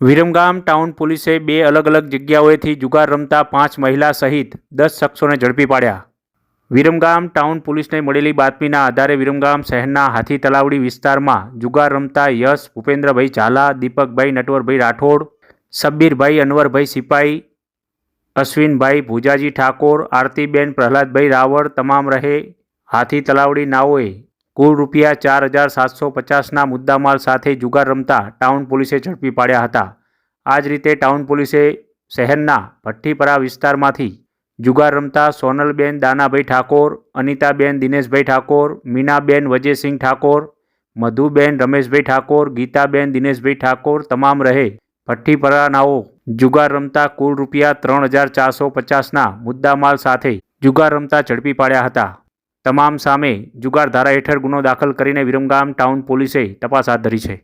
Viramgam town પોલીસે બે અલગ અલગ જગ્યાઓએથી જુગાર રમતા પાંચ મહિલા સહિત દસ શખ્સોને ઝડપી પાડ્યા. વિરમગામ ટાઉન પોલીસને મળેલી બાતમીના આધારે વિરમગામ શહેરના હાથી તલાવડી વિસ્તારમાં જુગાર રમતા યશ, ભૂપેન્દ્રભાઈ ઝાલા, દીપકભાઈ નટવરભાઈ રાઠોડ, સબ્બીરભાઈ અનવરભાઈ સિપાઈ, અશ્વિનભાઈ ભુજાજી ઠાકોર, આરતીબેન પ્રહલાદભાઈ રાવળ તમામ રહે. હાથી તલાવડી નાઓએ કુલ રૂપિયા ચાર હજાર સાતસો પચાસના મુદ્દામાલ સાથે જુગાર રમતા ટાઉન પોલીસે ઝડપી પાડ્યા હતા. આ જ રીતે ટાઉન પોલીસે શહેરના ભઠ્ઠીપરા વિસ્તારમાંથી જુગાર રમતા સોનલબેન, દાનાભાઈ ઠાકોર, અનિતાબેન, દિનેશભાઈ ઠાકોર, મીનાબેન, વજયસિંહ ઠાકોર, મધુબેન, રમેશભાઈ ઠાકોર, ગીતાબેન, દિનેશભાઈ ઠાકોર તમામ રહે ભઠ્ઠીપરાનાઓ જુગાર રમતા કુલ રૂપિયા ત્રણ હજાર ચારસો પચાસના મુદ્દામાલ સાથે જુગાર રમતા ઝડપી પાડ્યા હતા. તમામ સામે જુગાર ધારા હેઠળ ગુનો દાખલ કરીને વિરમગામ ટાઉન પોલીસે તપાસ હાથ ધરી છે.